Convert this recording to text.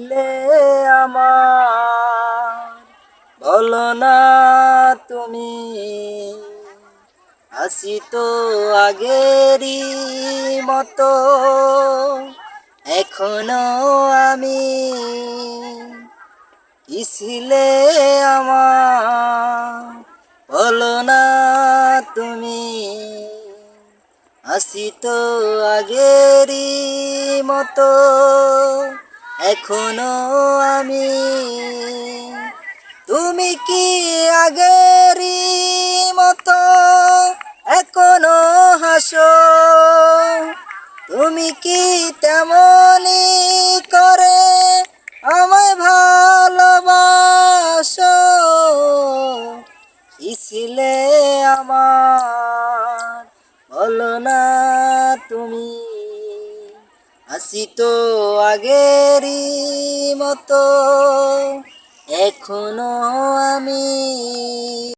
ছিলে আমার, বলো না তুমি। আসি তো আগেরই মতো, এখনও আমি ছিলে আমার না তুমি। আসি তো আগেরই মতো এখনও আমি। তুমি কি আগেরই মতো এখনও হাসো? তুমি কি তেমনি করে আমায় ভালোবাসো? ছিলে আমার আসি তো আগেরই মতো এখনও আমি